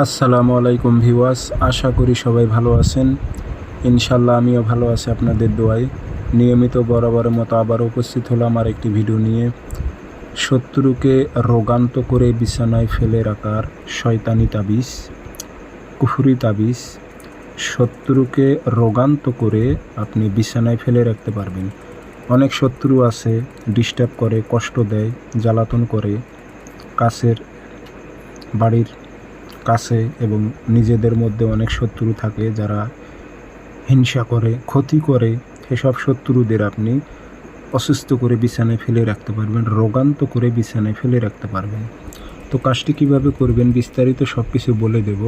আসসালামু আলাইকুম ভিওয়াস আশা করি সবাই ভালো আছেন। ইনশাল্লাহ আমিও ভালো আছি আপনাদের দোয়ায়। নিয়মিত বরাবরের মতো আবার উপস্থিত হলো আমার একটি ভিডিও নিয়ে। শত্রুকে রোগান্ত করে বিছানায় ফেলে রাখার শয়তানি তাবিজ, কুফুরি তাবিজ, শত্রুকে রোগান্ত করে আপনি বিছানায় ফেলে রাখতে পারবেন। অনেক শত্রু আছে ডিস্টার্ব করে, কষ্ট দেয়, জ্বালাতন করে, কাছের বাড়ির কাছে এবং নিজেদের মধ্যে অনেক শত্রু থাকে যারা হিংসা করে, ক্ষতি করে। সেসব শত্রুদের আপনি অসুস্থ করে বিছানায় ফেলে রাখতে পারবেন, রোগান্ত করে বিছানায় ফেলে রাখতে পারবেন। তো কাজটি কীভাবে করবেন বিস্তারিত সব কিছু বলে দেব।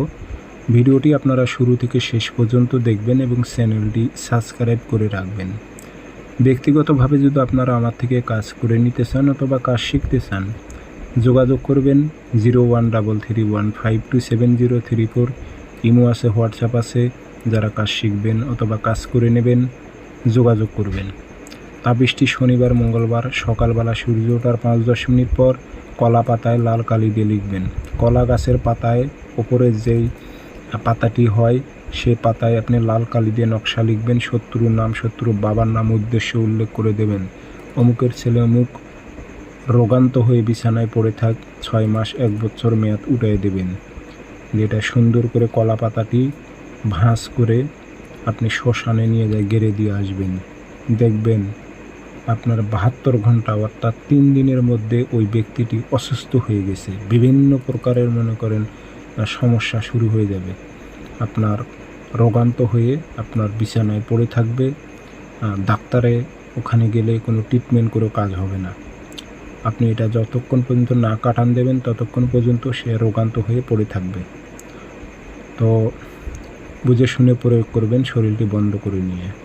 ভিডিওটি আপনারা শুরু থেকে শেষ পর্যন্ত দেখবেন এবং চ্যানেলটি সাবস্ক্রাইব করে রাখবেন। ব্যক্তিগতভাবে যদি আপনারা আমার থেকে কাজ করে নিতে চান অথবা কাজ শিখতে চান যোগাযোগ করবেন zero one double three one five two seven zero three four. Imo আছে, হোয়াটসঅ্যাপ আছে। যারা কাজ শিখবেন অথবা কাজ করে নেবেন, যোগাযোগ করবেন। তাবিশটি শনিবার, মঙ্গলবার, সকালবেলা সূর্য ওঠার পাঁচ দশ মিনিট পর কলা পাতায় লাল কালি দিয়ে লিখবেন। কলা গাছের পাতায় ওপরে যেই পাতাটি হয়, সে পাতায় আপনি লাল কালি দিয়ে নকশা লিখবেন। শত্রুর নাম, শত্রুর বাবার নাম, উদ্দেশ্য উল্লেখ করে দেবেন। অমুকের ছেলে অমুক রোগান্ত হয়ে বিছানায় পড়ে থাক, ছয় মাস এক বছর মেয়াদ উঠিয়ে দেবেন। যেটা সুন্দর করে কলা পাতাটি ভাঁজ করে আপনি শ্মশানে নিয়ে যায়, গেড়ে দিয়ে আসবেন। দেখবেন আপনার বাহাত্তর ঘণ্টা অর্থাৎ তিন দিনের মধ্যে ওই ব্যক্তিটি অসুস্থ হয়ে গেছে। বিভিন্ন প্রকারের মনে করেন সমস্যা শুরু হয়ে যাবে। আপনার রোগান্ত হয়ে আপনার বিছানায় পড়ে থাকবে ডাক্তারে ওখানে গেলে কোনো ট্রিটমেন্ট করেও কাজ হবে না। আপনি এটা যতক্ষণ পর্যন্ত না কাটান দেবেন, ততক্ষণ পর্যন্ত সে রোগান্ত হয়ে পড়ে থাকবে। তো বুঝে শুনে প্রয়োগ করবেন, শরীরটি বন্ধ করে নিয়ে।